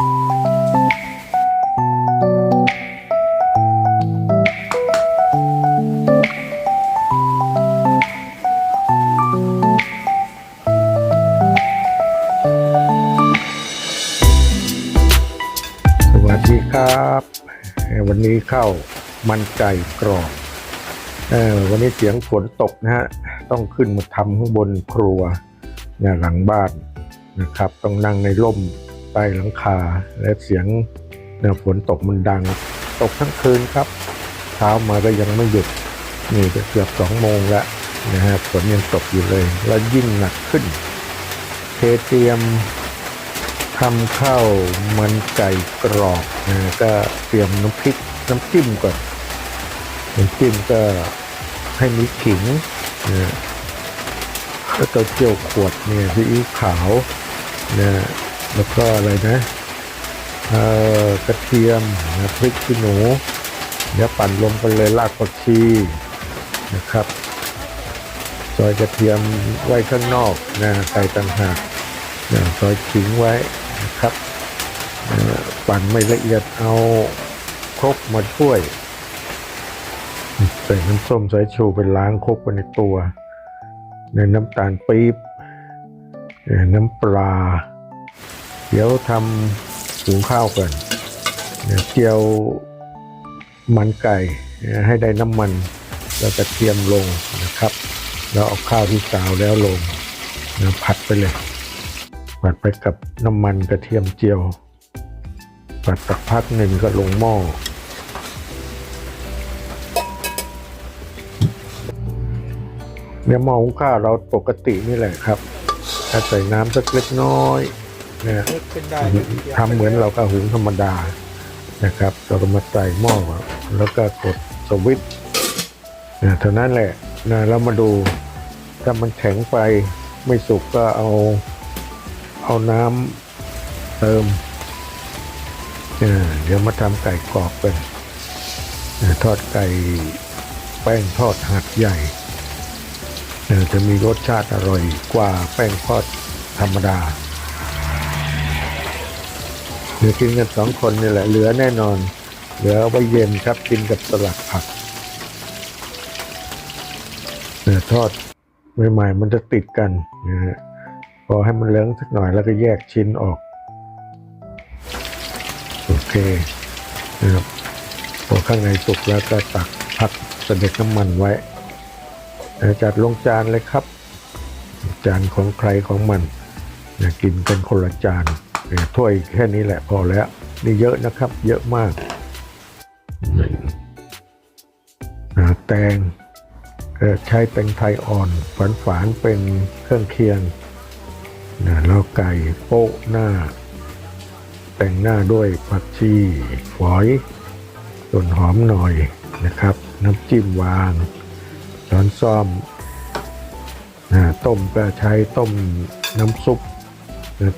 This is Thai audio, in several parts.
สวัสดีครับ วันนี้เข้ามันไก่กรอบวันนี้เสียงฝนตกนะฮะ ต้องขึ้นมาทำข้างบนครัวเนี่ยหลังบ้านนะครับ ต้องนั่งในร่ม ใต้หลังคา และเสียงเนี่ยฝนตกมันดัง ตกทั้งคืนครับ เช้ามาก็ยังไม่หยุด นี่เกือบสองโมงแล้วนะฮะฝนยังตกอยู่เลย แล้วยิ่งหนักขึ้นเทเตรียมทำข้าวมันไก่กรอบนะก็เตรียมน้ำพริกน้ำจิ้มก่อนน้ำจิ้มก็ให้มีขิงนะแล้วก็เจียวขวดเนี่ยซีอิ๊วขาวนะ แล้วก็อะไรนะเอ่อกระเทียมนะพริกขี้หนู เดี๋ยวปั่นรวมกันเลยรากผักชีนะครับซอยกระเทียมไว้ข้างนอกนะไก่ต่างหากนะซอยขิงไว้นะครับปั่นไม่ละเอียดเอาครกมาช่วย ใส่น้ำส้มสายชูไปล้างครกไปในตัว ในน้ำตาลปี๊บน้ำปลา เดี๋ยวทำหุงข้าวก่อนเจียวมันไก่ให้ได้น้ำมันแล้วกระเทียมลงนะครับ แล้วเอาข้าวที่สาวแล้วลงนะผัดไปเลย ผัดไปกับน้ำมันกระเทียมเจียว ผัดสักพักหนึ่งก็ลงหม้อ เนี่ยหม้อหุงข้าวเราปกตินี่แหละครับถ้าใส่น้ำสักเล็กน้อย นี่ยเป็นได้ทำเหมือนเราก็หุงธรรมดานะครับเราก็มาใส่หม้อแล้วก็กดสวิตช์นะเท่านั้นแหละนะเรามาดูถ้ามันแข็งไปไม่สุกก็เอาเอาน้ำเติมเออเดี๋ยวมาทำไก่กรอบกันเออทอดไก่แป้งทอดหัดใหญ่เออจะมีรสชาติอร่อยกว่าแป้งทอดธรรมดา เดี๋ยวกินกันสองคนนี่แหละเหลือแน่นอน เหลือเอาไว้เย็นครับกินกับสลัดผักเนื้อทอดใหม่ๆมันจะติดกันนะฮะพอให้มันเลืองสักหน่อยแล้วก็แยกชิ้นออก โอเคนะครับพอข้างในสุกแล้วก็ตักพักเสด็จน้ำมันไว้จัดลงจานเลยครับ จานของใครของมันนะกินเป็นคนละจาน ถ้วยแค่นี้แหละพอแล้ว นี่เยอะนะครับ เยอะมากนี่อ่าแตงใช้แตงไทยอ่อนฝานฝานเป็นเครื่องเคียงนะแล้วไก่โป๊ะหน้า แต่งหน้าด้วยผักชีฝอยส่วนหอมหน่อยนะครับ น้ำจิ้มวางช้อนซ่อมนะต้มก็ใช้ต้มน้ำซุป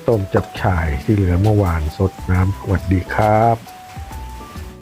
ต้มจับฉ่ายที่เหลือเมื่อวานสดน้ำสวัสดีครับ